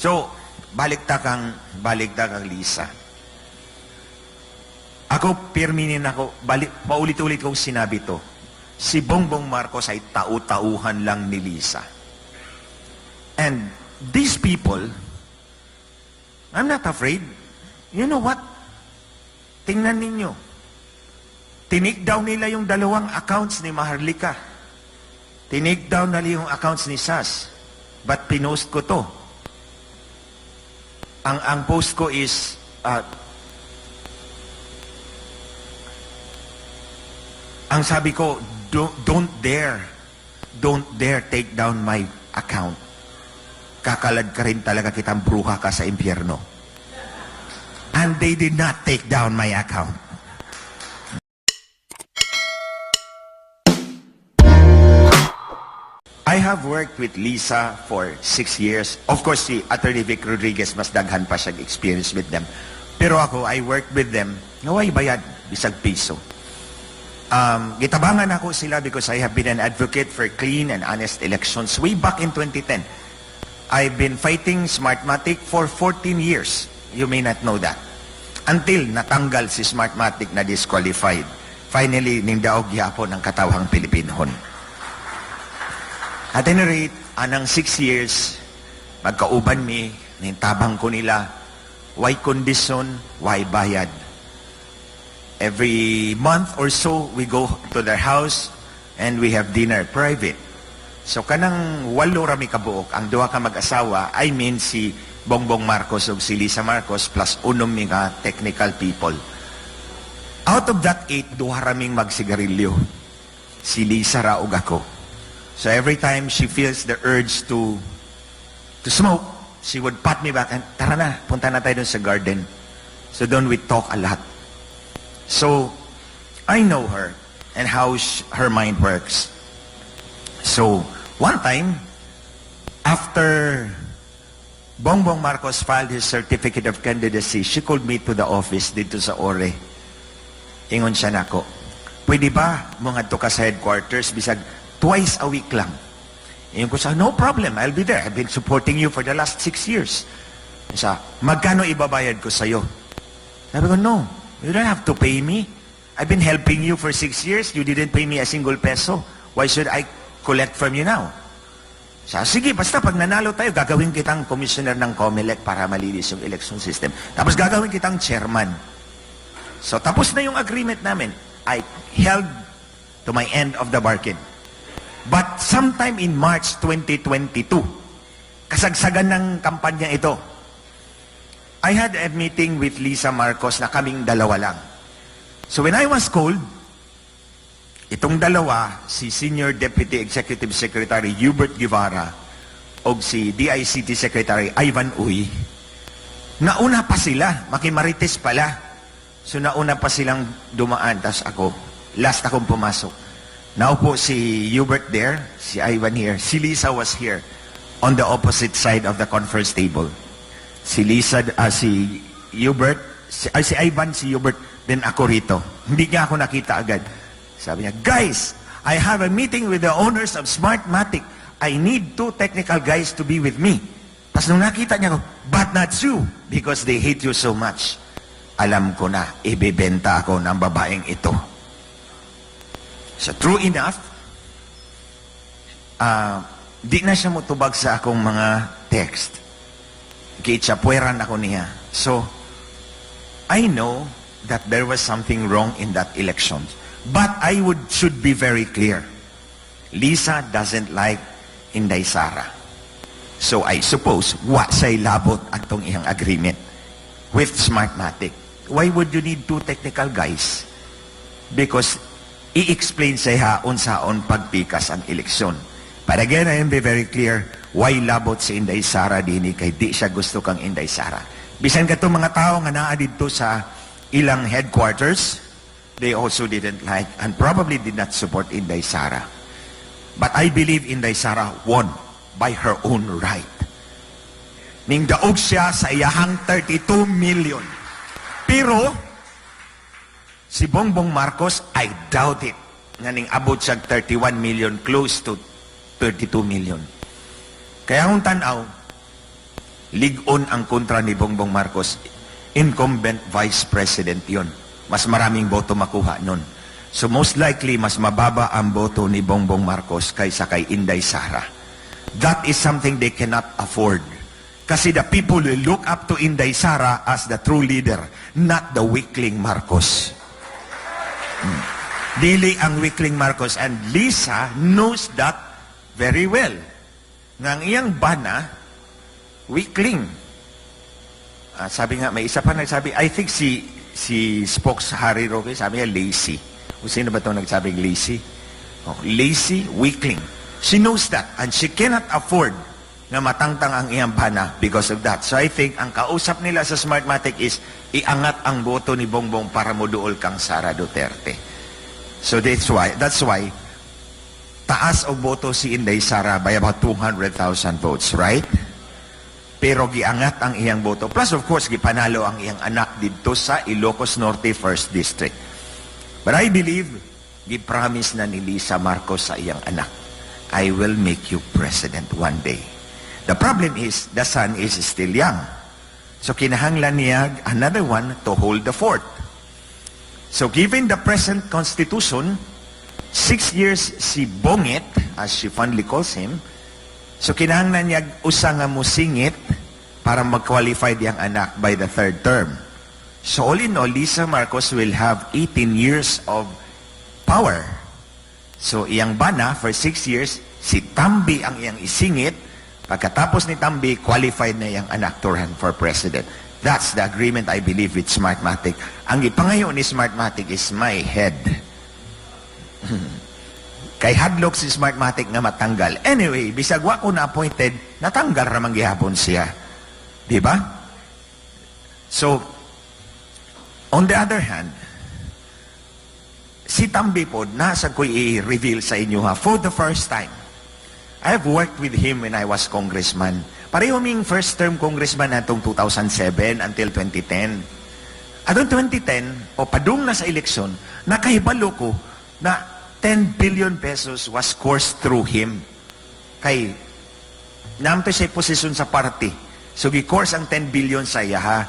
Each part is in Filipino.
So, balikta kang, balikta kang Lisa. Ako, pirminin ako, balik, paulit-ulit kong sinabi to. Si Bongbong Marcos ay tau-tauhan lang ni Lisa. And these people, I'm not afraid. You know what? Tingnan ninyo. Tinik down nila yung dalawang accounts ni Maharlika. Tinik down nila yung accounts ni Sas. But pinost ko to. Ang, ang post ko is, uh, ang sabi ko, don't, don't dare, don't dare take down my account. Kakalad ka rin talaga kitang bruha ka sa impyerno. And they did not take down my account. I have worked with Lisa for six years. Of course, si Attorney Vic Rodriguez, mas daghan pa siyang experience with them. Pero ako, I worked with them. Naway bayad, bisag piso. Um, gitabangan ako sila because I have been an advocate for clean and honest elections way back in 2010. I've been fighting Smartmatic for 14 years. You may not know that. Until natanggal si Smartmatic na disqualified. Finally, ning daog yapon ng katawhang Pilipinhon. At any rate, anang six years, magkauban mi, nintabang ko nila, why condition, why bayad. Every month or so, we go to their house and we have dinner private. So kanang walo rami kabuok, ang duha ka mag-asawa, I mean si Bongbong Marcos ug si Lisa Marcos plus unom mi nga technical people. Out of that eight, duha raming magsigarilyo. Si Lisa ra ug ako. So every time she feels the urge to to smoke, she would pat me back and, tara na, punta na tayo dun sa garden. So doon we talk a lot. So, I know her and how sh- her mind works. So, one time, after Bongbong Marcos filed his certificate of candidacy, she called me to the office dito sa Ore. Ingon siya nako, pwede ba mga to ka sa headquarters bisag twice a week lang? Ingon ko sa, no problem, I'll be there. I've been supporting you for the last six years. Sa, magkano ibabayad ko sa'yo? Sabi ko, no, you don't have to pay me. I've been helping you for six years. You didn't pay me a single peso. Why should I collect from you now? Sa, sige, basta pag nanalo tayo, gagawin kitang commissioner ng COMELEC para malinis yung election system. Tapos gagawin kitang chairman. So tapos na yung agreement namin. I held to my end of the bargain. But sometime in March 2022, kasagsagan ng kampanya ito, I had a meeting with Lisa Marcos na kaming dalawa lang. So when I was called, itong dalawa, si Senior Deputy Executive Secretary Hubert Guevara o si DICT Secretary Ivan Uy, nauna pa sila, makimarites pala. So nauna pa silang dumaan, tas ako, last akong pumasok. Naupo si Hubert there, si Ivan here, si Lisa was here on the opposite side of the conference table. Si Lisa, ah, si Hubert, si, ay, si Ivan, si Hubert, then ako rito. Hindi niya ako nakita agad. Sabi niya, guys, I have a meeting with the owners of Smartmatic. I need two technical guys to be with me. Tapos nung nakita niya ako, but not you, because they hate you so much. Alam ko na, ibebenta ako ng babaeng ito. So true enough, ah, di na siya mutubag sa akong mga text. Kitsapueran ako niya. So, I know that there was something wrong in that election. But I would should be very clear. Lisa doesn't like Inday Sara. So I suppose, wa sa'y labot atong iyang agreement with Smartmatic. Why would you need two technical guys? Because i-explain sa iha unsaon pagpikas ang eleksyon. But again, I am be very clear, why labot si Inday Sara dini kay di siya gusto kang Inday Sara. Bisan ka mga tao nga naa dito sa ilang headquarters, they also didn't like and probably did not support Inday Sara. But I believe Inday Sara won by her own right. Ning daog siya sa iyahang 32 million. Pero, si Bongbong Marcos, I doubt it. Nga ning abot siya 31 million, close to 32 million. Kaya kung tanaw, ligon ang kontra ni Bongbong Marcos, incumbent vice president yon. Mas maraming boto makuha nun. So most likely, mas mababa ang boto ni Bongbong Marcos kaysa kay Inday Sara. That is something they cannot afford. Kasi the people will look up to Inday Sara as the true leader, not the weakling Marcos. Dili ang weakling Marcos and Lisa knows that very well. Ngang iyang bana, weakling. Ah, sabi nga, may isa pa nagsabi, I think si si Spokes Harry Roque, sabi niya, lazy. O sino ba itong nagsabing lazy? Oh, lazy, weakling. She knows that and she cannot afford na matangtang ang iyang bana because of that. So I think ang kausap nila sa Smartmatic is iangat ang boto ni Bongbong para moduol kang Sara Duterte. So that's why, that's why taas o boto si Inday Sara by about 200,000 votes, right? Pero giangat ang iyang boto. Plus, of course, gipanalo ang iyang anak dito sa Ilocos Norte 1st District. But I believe, gipromise na ni Lisa Marcos sa iyang anak, I will make you president one day. The problem is, the son is still young. So kinahanglan niya another one to hold the fort. So given the present constitution, six years si Bongit, as she fondly calls him, so kinahanglan niya usa nga musingit para mag-qualify diyang anak by the third term. So all in all, Lisa Marcos will have 18 years of power. So iyang bana for six years, si Tambi ang iyang isingit, pagkatapos ni Tambi, qualified na iyang anak to for president. That's the agreement I believe with Smartmatic. Ang ipangayo ni Smartmatic is my head. Kay hadlock si Smartmatic nga matanggal. Anyway, bisag wa ko na appointed, natanggal ramang gihapon siya. Di ba? So, on the other hand, si Tambi po, nasa ko i-reveal sa inyo ha, for the first time. I have worked with him when I was congressman. Pareho ming first term congressman natong 2007 until 2010. Atong 2010, o padung na sa eleksyon, nakahibalo ko na 10 billion pesos was coursed through him. Kay, namto siya posisyon sa party. So, gi-course ang 10 billion sa iyaha.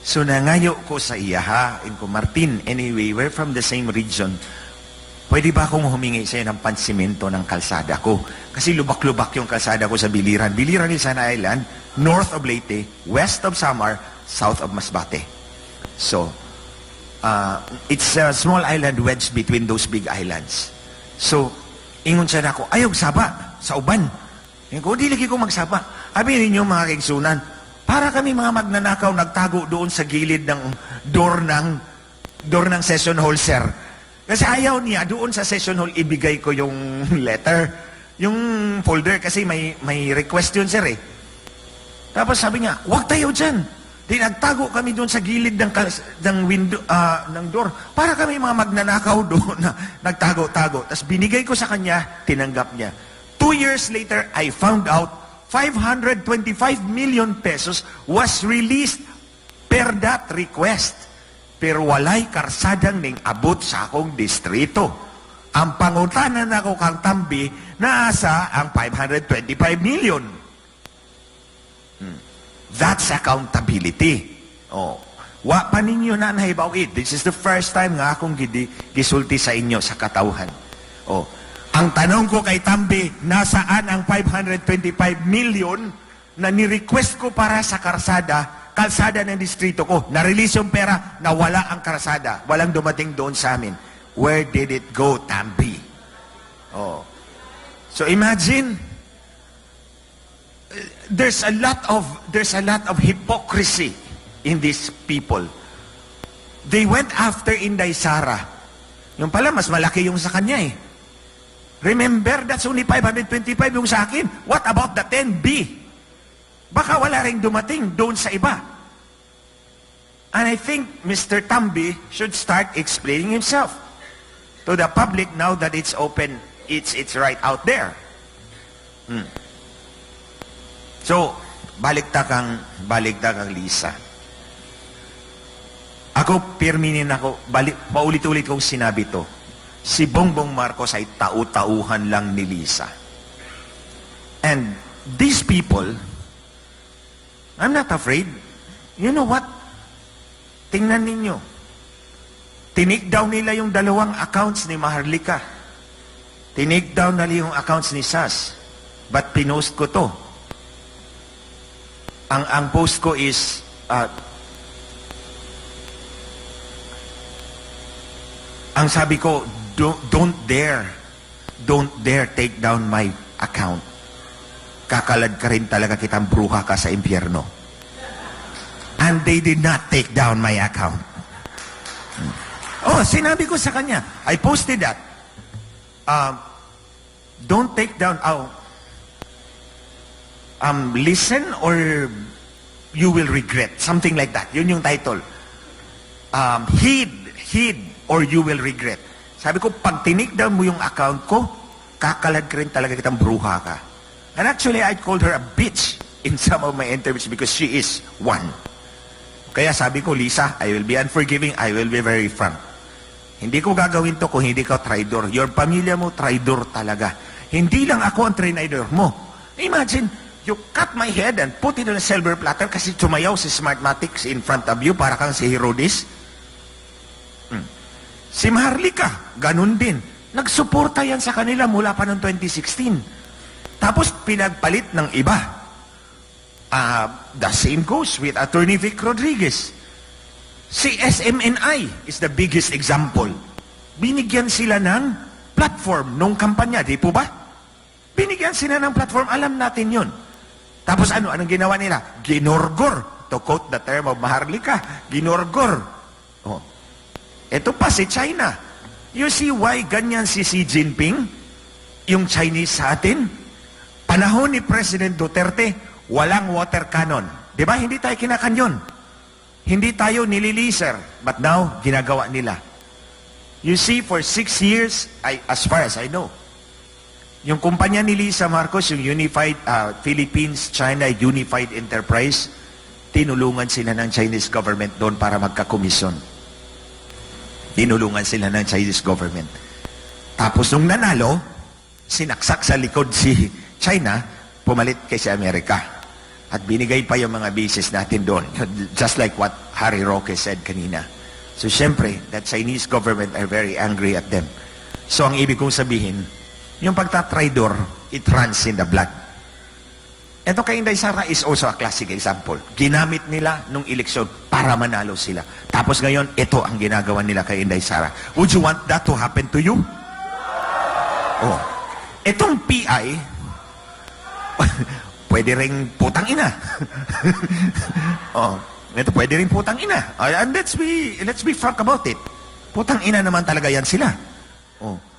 So, nangayo ko sa iyaha. In ko, Martin, anyway, we're from the same region. Pwede ba akong humingi sa'yo ng pansimento ng kalsada ko? Kasi lubak-lubak yung kalsada ko sa Biliran. Biliran is an island, north of Leyte, west of Samar, south of Masbate. So, uh, it's a small island wedged between those big islands. So, ingon siya na ako, ayog saba, sa uban. Ingon ko, lagi ko magsaba. Abi ninyo mga kaigsunan, para kami mga magnanakaw nagtago doon sa gilid ng door ng door ng session hall, sir. Kasi ayaw niya doon sa session hall ibigay ko yung letter, yung folder kasi may may request yun sir eh. Tapos sabi niya, "Huwag tayo diyan." Di nagtago kami doon sa gilid ng ng window ah, ng door para kami mga magnanakaw doon na nagtago-tago. Tapos binigay ko sa kanya, tinanggap niya. Two years later, I found out 525 million pesos was released per that request pero walay karsadang ning abot sa akong distrito. Ang pangutanan ako kang tambi, naasa ang 525 million. Hmm. That's accountability. Oh. Wa pa ninyo na nahibaw it. This is the first time nga akong gidi, gisulti sa inyo sa katauhan. Oh. Ang tanong ko kay Tambi, nasaan ang 525 million na ni-request ko para sa karsada, kalsada ng distrito ko. Na-release yung pera, nawala ang karsada. Walang dumating doon sa amin. Where did it go, Tambi? Oh. So imagine, there's a lot of there's a lot of hypocrisy in these people. They went after Inday Sara. Yung pala, mas malaki yung sa kanya eh. Remember, that's only 525 yung sa akin. What about the 10B? Baka wala rin dumating doon sa iba. And I think Mr. Tambi should start explaining himself to the public now that it's open, it's, it's right out there. Hmm. So, balikta kang, balikta kang Lisa. Ako, pirminin ako, balik, paulit-ulit kong sinabi to. Si Bongbong Marcos ay tau-tauhan lang ni Lisa. And these people, I'm not afraid. You know what? Tingnan ninyo. Tinik down nila yung dalawang accounts ni Maharlika. Tinik down nila yung accounts ni Sas. But pinost ko to. Ang ang post ko is uh, ang sabi ko don't, don't dare don't dare take down my account. Kakalad ka rin talaga kitang bruha ka sa impyerno. And they did not take down my account. Oh, sinabi ko sa kanya. I posted that. Um, don't take down, oh, um, listen or you will regret. Something like that. Yun yung title. Um, heed, heed or you will regret. Sabi ko, pag tinik down mo yung account ko, kakalad ka rin talaga kitang bruha ka. And actually, I called her a bitch in some of my interviews because she is one. Kaya sabi ko, Lisa, I will be unforgiving, I will be very frank. Hindi ko gagawin to kung hindi ka traidor. Your pamilya mo, traidor talaga. Hindi lang ako ang traidor mo. Imagine, you cut my head and put it on a silver platter kasi tumayaw si Smartmatics in front of you para kang si Herodes. Hmm. Si Maharlika, ganun din. Nagsuporta yan sa kanila mula pa noong 2016. Tapos pinagpalit ng iba. Ah, the same goes with Attorney Vic Rodriguez. Si SMNI is the biggest example. Binigyan sila ng platform nung kampanya, di po ba? Binigyan sila ng platform, alam natin yun. Tapos ano, anong ginawa nila? Ginorgor. To quote the term of Maharlika, ginorgor. Oh. Ito pa si China. You see why ganyan si Xi Jinping? Yung Chinese sa atin? Panahon ni President Duterte, walang water cannon. Di ba? Hindi tayo kinakanyon. Hindi tayo nililiser. But now, ginagawa nila. You see, for six years, I, as far as I know, yung kumpanya ni Lisa Marcos, yung Unified uh, Philippines-China Unified Enterprise, tinulungan sila ng Chinese government doon para magkakomisyon. Tinulungan sila ng Chinese government. Tapos nung nanalo, sinaksak sa likod si China, pumalit kay si Amerika. At binigay pa yung mga bases natin doon. Just like what Harry Roque said kanina. So syempre, that Chinese government are very angry at them. So ang ibig kong sabihin, yung pagtatraidor, it runs in the blood. Ito kay Inday Sara is also a classic example. Ginamit nila nung eleksyon para manalo sila. Tapos ngayon, ito ang ginagawa nila kay Inday Sara. Would you want that to happen to you? Oh. Itong PI, pwede ring putang ina. oh, ito pwede ring putang ina. Ah, And let's be let's be frank about it. Putang ina naman talaga yan sila. Oh.